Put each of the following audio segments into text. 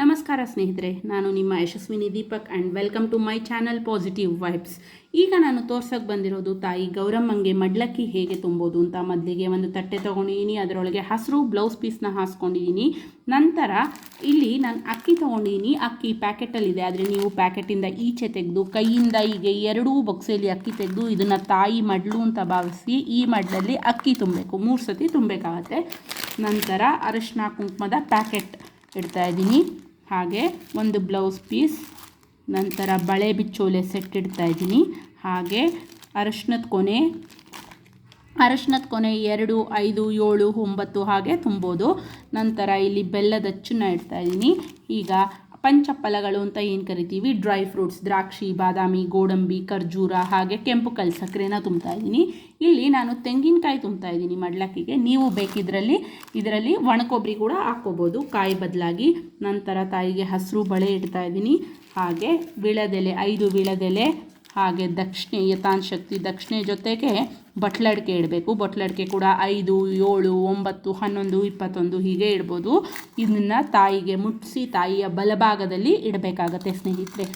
ನಮಸ್ಕಾರ ಸ್ನೇಹಿತರೆ, ನಾನು ನಿಮ್ಮ Yashaswini Deepak and welcome to my channel positive vibes ಈಗ ನಾನು ತೋರ್ಸೋಕೆ ಬಂದಿರೋದು ತಾಯಿ ಗೌರಮ್ಮಂಗೆ ಮಡ್ಲಕ್ಕಿ ಹೇಗೆ ತುಂಬೋದು ಅಂತ ಮೊದಲಿಗೆ ಒಂದು ತಟ್ಟೆ ತೊಗೊಂಡಿದ್ದೀನಿ ಅದರೊಳಗೆ ಹಸಿರು ಬ್ಲೌಸ್ ಪೀಸ್ನ ಹಾಸ್ಕೊಂಡಿದ್ದೀನಿ ನಂತರ ಇಲ್ಲಿ ನಾನು ಅಕ್ಕಿ ತೊಗೊಂಡಿದ್ದೀನಿ ಅಕ್ಕಿ ಪ್ಯಾಕೆಟಲ್ಲಿದೆ ಆದರೆ ನೀವು ಪ್ಯಾಕೆಟಿಂದ ಈಚೆ ತೆಗೆದು, ಕೈಯಿಂದ ಹೀಗೆ ಎರಡೂ ಬೊಕ್ಸೆಯಲ್ಲಿ ಅಕ್ಕಿ ತೆಗೆದು ಇದನ್ನು ತಾಯಿ ಮಡ್ಲು ಅಂತ ಭಾವಿಸಿ ಈ ಮಡ್ಲಲ್ಲಿ ಅಕ್ಕಿ ತುಂಬಬೇಕು. ಮೂರು ಸತಿ ತುಂಬಬೇಕಾಗತ್ತೆ. ನಂತರ ಅರಿಶಿನ ಕುಂಕುಮದ ಪ್ಯಾಕೆಟ್ ಇಡ್ತಾ ಇದ್ದೀನಿ. ಹಾಗೆ ಒಂದು ಬ್ಲೌಸ್ ಪೀಸ್ ನಂತರ ಬಳೆ ಬಿಚ್ಚೋಲೆ ಸೆಟ್ ಇಡ್ತಾ ಇದ್ದೀನಿ. ಹಾಗೆ ಅರಶಿನದ ಕೊನೆ ಅರಶಿನದ ಕೊನೆ ಎರಡು, ಐದು, ಏಳು, ಒಂಬತ್ತು ಹಾಗೆ ತುಂಬೋದು. ನಂತರ ಇಲ್ಲಿ ಬೆಲ್ಲದ ಅಚ್ಚನ್ನ ಇಡ್ತಾ ಇದ್ದೀನಿ. ಈಗ ಪಂಚಫಲಗಳು ಅಂತ ಏನು ಕರಿತೀವಿ? ಡ್ರೈ ಫ್ರೂಟ್ಸ್ ದ್ರಾಕ್ಷಿ, ಬಾದಾಮಿ, ಗೋಡಂಬಿ, ಖರ್ಜೂರ, ಹಾಗೆ ಕೆಂಪು ಕಲ್ ಸಕ್ಕರೆನ ತುಂಬ್ತಾ ಇದ್ದೀನಿ. ಇಲ್ಲಿ ನಾನು ತೆಂಗಿನಕಾಯಿ ತುಂಬ್ತಾ ಇದ್ದೀನಿ ಮಡ್ಲಕ್ಕಿಗೆ. ನೀವು ಬೇಕಿದ್ರಲ್ಲಿ ಇದರಲ್ಲಿ ಒಣಕೊಬ್ಬರಿ ಕೂಡ ಹಾಕ್ಕೋಬೋದು. ಕಾಯಿ ಬದಲಾಗಿ ನಂತರ ತಾಯಿಗೆ ಹಸಿರು ಬಳೆ ಇಡ್ತಾ ಇದ್ದೀನಿ. ಹಾಗೆ ವಿಳದೆಲೆ, ಐದು ವೀಳದೆಲೆ ಹಾಗೆ ದಕ್ಷಿಣೆ ಶಕ್ತಿ ದಕ್ಷಿಣೆ ಜೊತೆಗೆ ಬಟ್ಲಡ್ಕೆ ಇಡಬೇಕು. ಬಟ್ಲಡಿಕೆ ಕೂಡ ಐದು, ಏಳು, ಒಂಬತ್ತು, ಹನ್ನೊಂದು, ಇಪ್ಪತ್ತೊಂದು ಹೀಗೆ ಇಡ್ಬೋದು. ಇದನ್ನು ತಾಯಿಗೆ ಮುಟ್ಟಿಸಿ ತಾಯಿಯ ಬಲಭಾಗದಲ್ಲಿ ಇಡಬೇಕಾಗತ್ತೆ ಸ್ನೇಹಿತರೆ.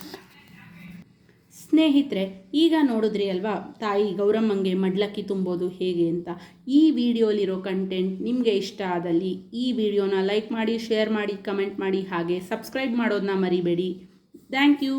ಸ್ನೇಹಿತರೆ, ಈಗ ನೋಡಿದ್ರಿ ಅಲ್ವಾ? ತಾಯಿ ಗೌರಮ್ಮಂಗೆ ಮಡ್ಲಕ್ಕಿ ತುಂಬೋದು ಹೇಗೆ ಅಂತ. ಈ ವಿಡಿಯೋಲಿರೋ ಕಂಟೆಂಟ್ ನಿಮಗೆ ಇಷ್ಟ ಆದಲ್ಲಿ ಈ ವಿಡಿಯೋನ ಲೈಕ್ ಮಾಡಿ ಶೇರ್ ಮಾಡಿ ಕಮೆಂಟ್ ಮಾಡಿ, ಹಾಗೆ ಸಬ್ಸ್ಕ್ರೈಬ್ ಮಾಡೋದನ್ನ ಮರಿಬೇಡಿ. Thank you